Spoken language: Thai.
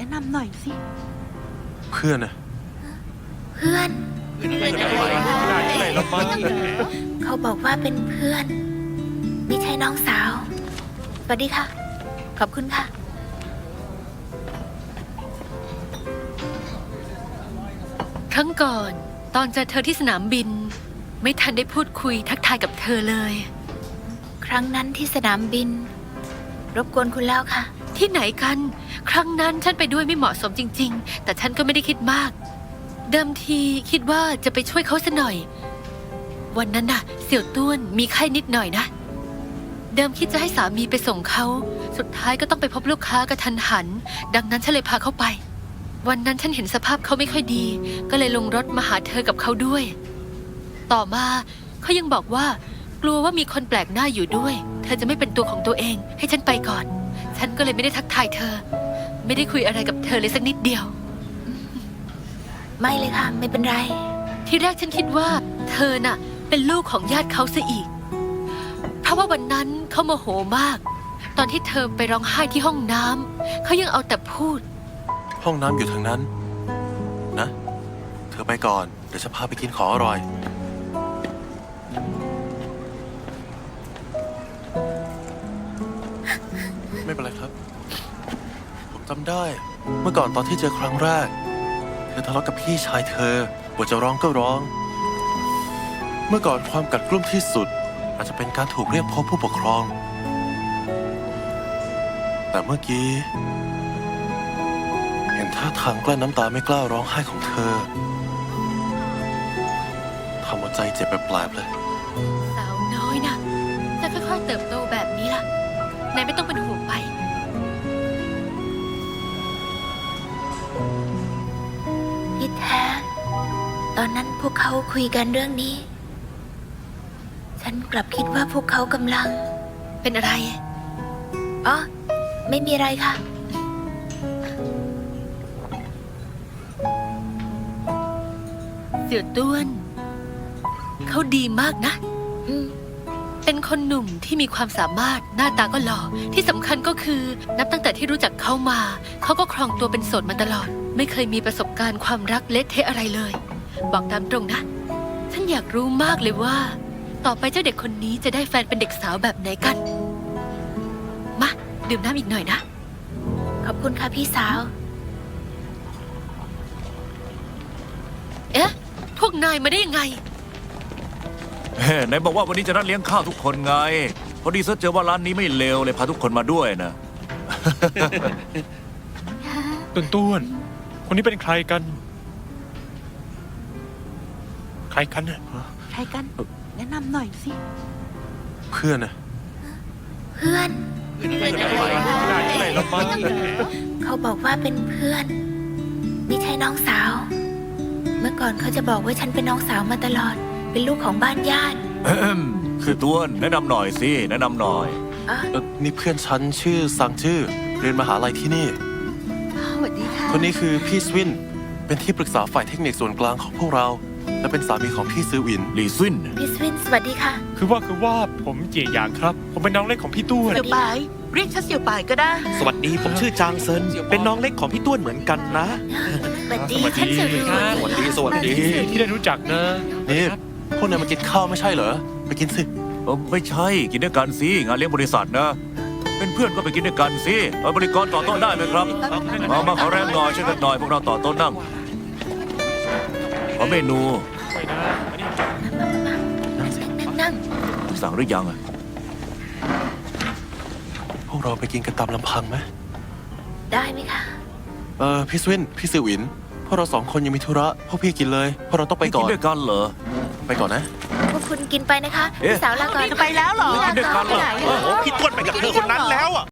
แนะนำหน่อยสิ เพื่อนนะเพื่อน เขาบอกว่าเป็นเพื่อน ไม่ใช่น้องสาว สวัสดีค่ะ ขอบคุณค่ะ ครั้งก่อนตอนเจอเธอที่สนามบิน ไม่ทันได้พูดคุยทักทายกับเธอเลย ครั้งนั้นที่สนามบิน รบกวนคุณแล้วค่ะ ที่ไหนกัน ครั้งนั้นฉันไปด้วยไม่เหมาะสมจริง ๆ แต่ฉันก็ไม่ได้คิดมาก เดิมทีคิดว่าจะไปช่วยเขาซะหน่อย วันนั้นน่ะ เสี่ยวต้วนมีไข้นิดหน่อยนะ เดิมคิดจะให้สามีไปส่งเขา สุดท้ายก็ต้องไปพบลูกค้ากระทันหัน ดังนั้นฉันเลยพาเขาไป วันนั้นฉันเห็นสภาพเขาไม่ค่อยดี ก็เลยลงรถมาหาเธอกับเขาด้วย ต่อมาเขายังบอกว่ากลัวว่ามีคนแปลกหน้าอยู่ด้วย เธอจะไม่เป็นตัวของตัวเอง ให้ฉันไปก่อน ฉันก็เลยไม่ได้ทักทายเธอ ไม่ได้คุยอะไรกับเธอเลยสักนิดเดียว ไม่เลยค่ะ ไม่เป็นไร ที่แรกฉันคิดว่า เธอน่ะ เป็นลูกของญาติเขาซะอีก เพราะว่าวันนั้นเขาโมโหมาก ตอนที่เธอไปร้องไห้ที่ห้องน้ำเขายังเอาแต่พูด ห้องน้ำอยู่ทางนั้น นะ เธอไปก่อน เดี๋ยวฉันพาไปกินของอร่อย จำได้ เมื่อก่อนตอนที่เจอครั้งแรก เธอทะเลาะกับพี่ชายเธอบทจะร้องก็ร้อง เมื่อก่อนความกัดกลุ้มที่สุด อาจจะเป็นการถูกเรียกพบผู้ปกครอง แต่เมื่อกี้ เห็นท่าทางกลั้นน้ำตาไม่กล้าร้องไห้ของเธอทำหัวใจเจ็บแปลกๆเลย สาวน้อยนะจะค่อยๆเติบโตแบบนี้ล่ะนายไม่ต้องเป็นห่วงไป แท้ตอนนั้นพวกเขาคุยกันเรื่องนี้ ฉันกลับคิดว่าพวกเขากำลัง เป็นอะไร อ๋อ ไม่มีอะไรค่ะ เสี่ยวต้วน เขาดีมากนะ อืม เป็นคนหนุ่มที่มีความสามารถหน้าตาก็หล่อที่สำคัญก็คือนับตั้งแต่ที่รู้จักเขามา เขาก็ครองตัวเป็นโสดมาตลอด ไม่เคยมีประสบการณ์ความรักเละเทะอะไรเลย บอกตามตรงนะ ฉันอยากรู้มากเลยว่า ต่อไปเจ้าเด็กคนนี้จะได้แฟนเป็นเด็กสาวแบบไหนกัน มา ดื่มน้ำอีกหน่อยนะ ขอบคุณค่ะพี่สาว เอ๊ะ พวกนายมาได้ยังไงเฮ้ ไหนบอกว่าวันนี้จะนัดเลี้ยงข้าวทุกคนไง พอดีเซิร์ชเจอว่าร้านนี้ไม่เลวเลยพาทุกคนมาด้วยนะต้นต้วนๆคนนี้เป็นใครกัน ใครกันน่ะใครกัน แนะนำหน่อยสิ เพื่อนนะเพื่อนอะไรละมั้งเขาบอกว่าเป็นเพื่อน ไม่ใช่น้องสาว เมื่อก่อนเขาจะบอกว่าฉันเป็นน้องสาวมาตลอด เป็นลูกของบ้านญาติคือต้วนแนะนำหน่อยสิ แนะนำหน่อยอ๋อเอ่อนี่เพื่อนฉันชื่อซังจื้อเรียนมหาลัยที่นี่ สวัสดีค่ะคนนี้คือพี่สวิน เป็นที่ปรึกษาฝ่ายเทคนิคส่วนกลางของพวกเรา และเป็นสามีของพี่ซือวินลีซินพี่สวินสวัสดีค่ะ คือว่าคือว่าผมเจียหยางครับ ผมเป็นน้องเล็กของพี่ต้วนเสี่ยวปาย เรียกฉันเสี่ยวปายก็ได้ สวัสดีผมชื่อจางเซิน เป็นน้องเล็กของพี่ต้วนเหมือนกันนะ สวัสดีสวัสฉันดีเสี่ยวรครัวยบสวัสดีสวัสดี ที่ได้รู้จักนะนี่ พวกนายมากินข้าวไม่ใช่เหรอ ไปกินสิ เออไม่ใช่กินด้วยกันสิงานเลี้ยงบริษัทนะ เป็นเพื่อนก็ไปกินด้วยกันสิเอาบริกรต่อโต๊ะได้ไหมครับ มามาขอแรงหน่อยช่วยกันหน่อยพวกเราต่อโต๊ะนั่งขอเมนูไปนะอันนี้นั่งนั่ง สั่งหรือยังอะพวกเราไปกินกันตามลำพังไหมได้ไหมคะ เออพี่สวิน พี่ซือวิน พวกเราสองคนยังมีธุระ พวกพี่กินเลย พวกเราต้องไปก่กิอนนด้วยกันเหรอ ไปก่อนนะ พวกคุณกินไปนะคะเอ๊ะพี่สาวลาก่อนไปแล้วเหรอ กินด้วยกันเหรอไปไหนโอ้โหพี่ต้วนไปกับเธอคนนั้นแล้วอะ